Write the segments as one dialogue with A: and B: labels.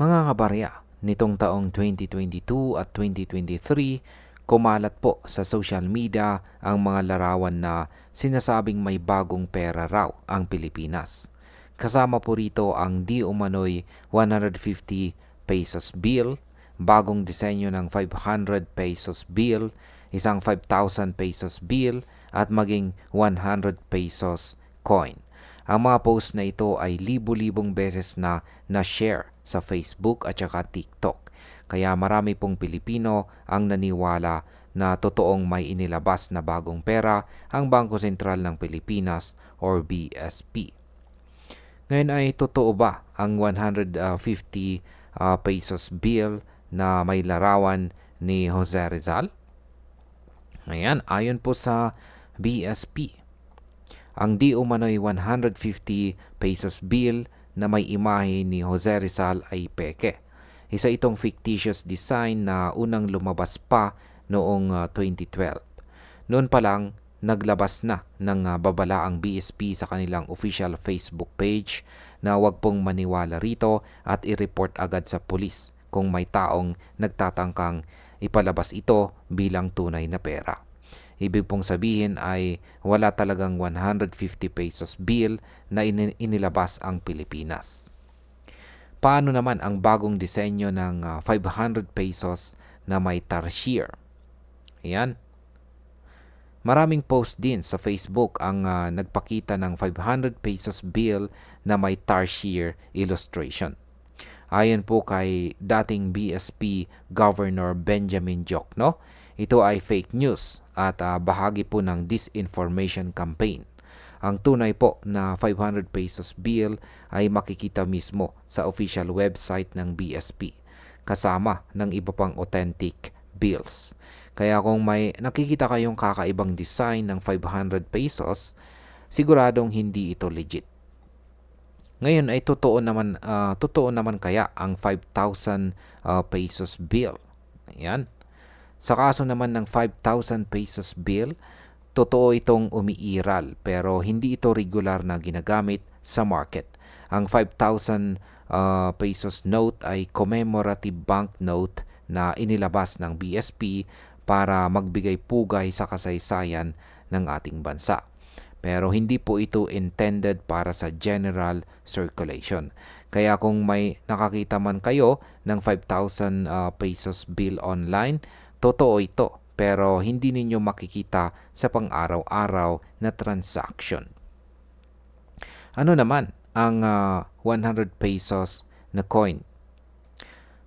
A: Mga kabarya, nitong taong 2022 at 2023, kumalat po sa social media ang mga larawan na sinasabing may bagong pera raw ang Pilipinas. Kasama po rito ang di umano'y 150 pesos bill, bagong disenyo ng 500 pesos bill, isang 5,000 pesos bill at maging 100 pesos coin. Ang mga post na ito ay libu-libong beses na na-share sa Facebook at saka TikTok. Kaya marami pong Pilipino ang naniwala na totoong may inilabas na bagong pera ang Bangko Sentral ng Pilipinas or BSP. Ngayon ay totoo ba ang 150 uh, pesos bill na may larawan ni Jose Rizal? Ayan, ayon po sa BSP, ang di umano'y 150 pesos bill na may imahe ni Jose Rizal ay peke. Isa itong fictitious design na unang lumabas pa noong uh, 2012. Noon pa lang, naglabas na ng uh, babala ang BSP sa kanilang official Facebook page na huwag pong maniwala rito at i-report agad sa pulis kung may taong nagtatangkang ipalabas ito bilang tunay na pera. Ibig pong sabihin ay wala talagang 150 pesos bill na inilabas ang Pilipinas. Paano naman ang bagong disenyo ng uh, 500 pesos na may tarsier? Ayan. Maraming post din sa Facebook ang uh, nagpakita ng 500 pesos bill na may tarsier illustration. Ayon po kay dating BSP Governor Benjamin Jokno, ito ay fake news at uh, bahagi po ng disinformation campaign. Ang tunay po na 500 pesos bill ay makikita mismo sa official website ng BSP kasama ng iba pang authentic bills. Kaya kung may nakikita kayong kakaibang design ng 500 pesos, siguradong hindi ito legit. Ngayon ay totoo naman uh, totoo naman kaya ang 5,000 uh, pesos bill. Ayan. Sa kaso naman ng 5,000 pesos bill, totoo itong umiiral pero hindi ito regular na ginagamit sa market. Ang 5,000 uh, pesos note ay commemorative bank note na inilabas ng BSP para magbigay pugay sa kasaysayan ng ating bansa. Pero hindi po ito intended para sa general circulation. Kaya kung may nakakita man kayo ng 5,000 uh, pesos bill online, Totoo ito pero hindi ninyo makikita sa pang-araw-araw na transaction. Ano naman ang uh, ah, 100 pesos na coin?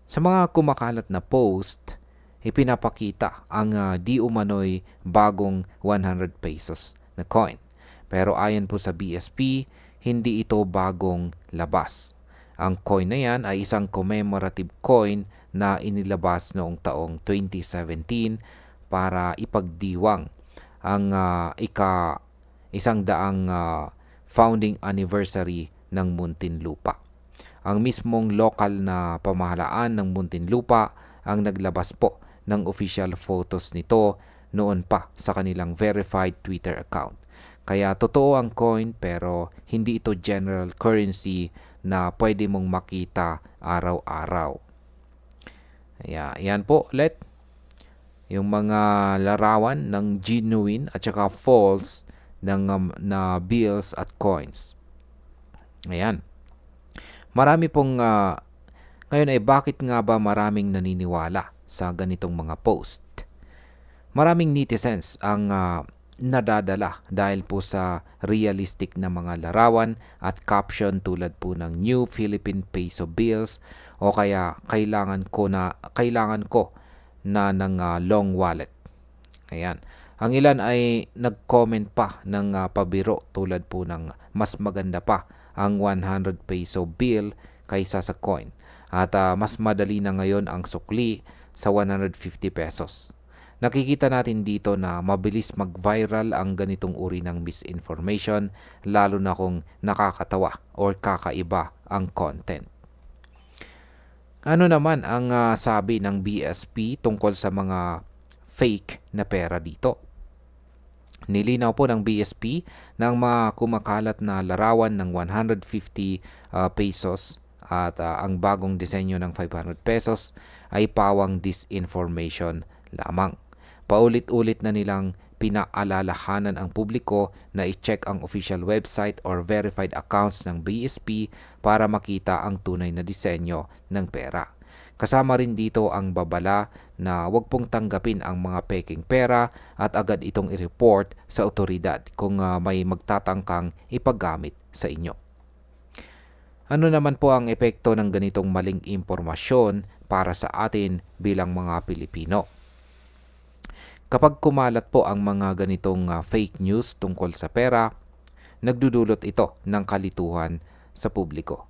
A: Sa mga kumakalat na post, ipinapakita ang uh, di umano'y bagong 100 pesos na coin. Pero ayon po sa BSP, hindi ito bagong labas. Ang coin na yan ay isang commemorative coin na inilabas noong taong 2017 para ipagdiwang ang uh, ika isang daang uh, founding anniversary ng Muntinlupa. Ang mismong lokal na pamahalaan ng Muntinlupa ang naglabas po ng official photos nito noon pa sa kanilang verified Twitter account. Kaya totoo ang coin pero hindi ito general currency na pwede mong makita araw-araw. Ayan, yan po ulit. Yung mga larawan ng genuine at saka false ng um, na bills at coins. Ayan. Marami pong uh, ngayon ay bakit nga ba maraming naniniwala sa ganitong mga post? Maraming netizens ang uh, nadadala dahil po sa realistic na mga larawan at caption tulad po ng New Philippine Peso Bills o kaya kailangan ko na kailangan ko na ng uh, long wallet. Ayan. Ang ilan ay nag-comment pa ng uh, pabiro tulad po ng mas maganda pa ang 100 peso bill kaysa sa coin. At uh, mas madali na ngayon ang sukli sa 150 pesos. Nakikita natin dito na mabilis mag-viral ang ganitong uri ng misinformation lalo na kung nakakatawa or kakaiba ang content. Ano naman ang uh, sabi ng BSP tungkol sa mga fake na pera dito? Nilinaw po ng BSP ng mga kumakalat na larawan ng 150 uh, ah, pesos at ah, ang bagong disenyo ng 500 pesos ay pawang disinformation lamang. Paulit-ulit na nilang pinaalalahanan ang publiko na i-check ang official website or verified accounts ng BSP para makita ang tunay na disenyo ng pera. Kasama rin dito ang babala na huwag pong tanggapin ang mga peking pera at agad itong i-report sa otoridad kung ah, may magtatangkang ipaggamit sa inyo. Ano naman po ang epekto ng ganitong maling impormasyon para sa atin bilang mga Pilipino? Kapag kumalat po ang mga ganitong ah, fake news tungkol sa pera, nagdudulot ito ng kalituhan sa publiko.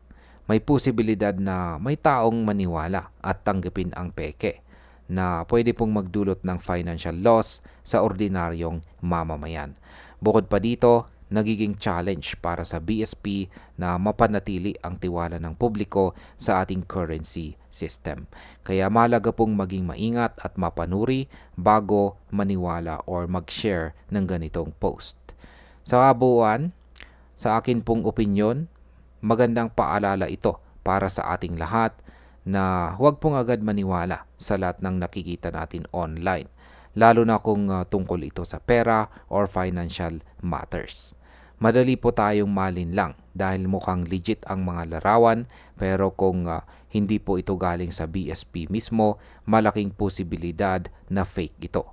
A: May posibilidad na may taong maniwala at tanggapin ang peke na pwede pong magdulot ng financial loss sa ordinaryong mamamayan. Bukod pa dito, nagiging challenge para sa BSP na mapanatili ang tiwala ng publiko sa ating currency system. Kaya mahalaga pong maging maingat at mapanuri bago maniwala or mag-share ng ganitong post. Sa kabuuan, sa akin pong opinyon, magandang paalala ito para sa ating lahat na huwag pong agad maniwala sa lahat ng nakikita natin online, lalo na kung uh, tungkol ito sa pera or financial matters. Madali po tayong malinlang dahil mukhang legit ang mga larawan pero kung uh, hindi po ito galing sa BSP mismo, malaking posibilidad na fake ito.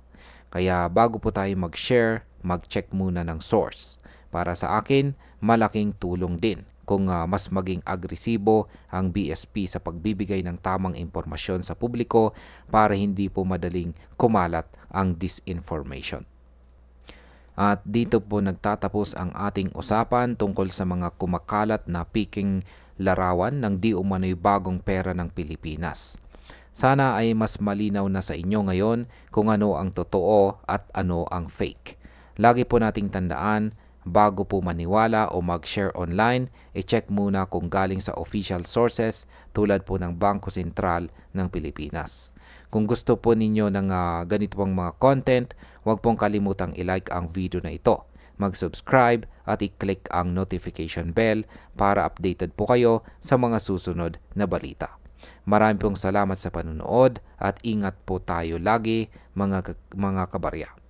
A: Kaya bago po tayo mag-share, mag-check muna ng source. Para sa akin, malaking tulong din kung uh, mas maging agresibo ang BSP sa pagbibigay ng tamang impormasyon sa publiko para hindi po madaling kumalat ang disinformation. At dito po nagtatapos ang ating usapan tungkol sa mga kumakalat na piking larawan ng di umano'y bagong pera ng Pilipinas. Sana ay mas malinaw na sa inyo ngayon kung ano ang totoo at ano ang fake. Lagi po nating tandaan, bago po maniwala o mag-share online, i-check muna kung galing sa official sources tulad po ng Bangko Sentral ng Pilipinas. Kung gusto po ninyo ng uh, ganito pang mga content, huwag pong kalimutang i-like ang video na ito. Mag-subscribe at i-click ang notification bell para updated po kayo sa mga susunod na balita. Marami pong salamat sa panonood at ingat po tayo lagi mga, mga kabarya.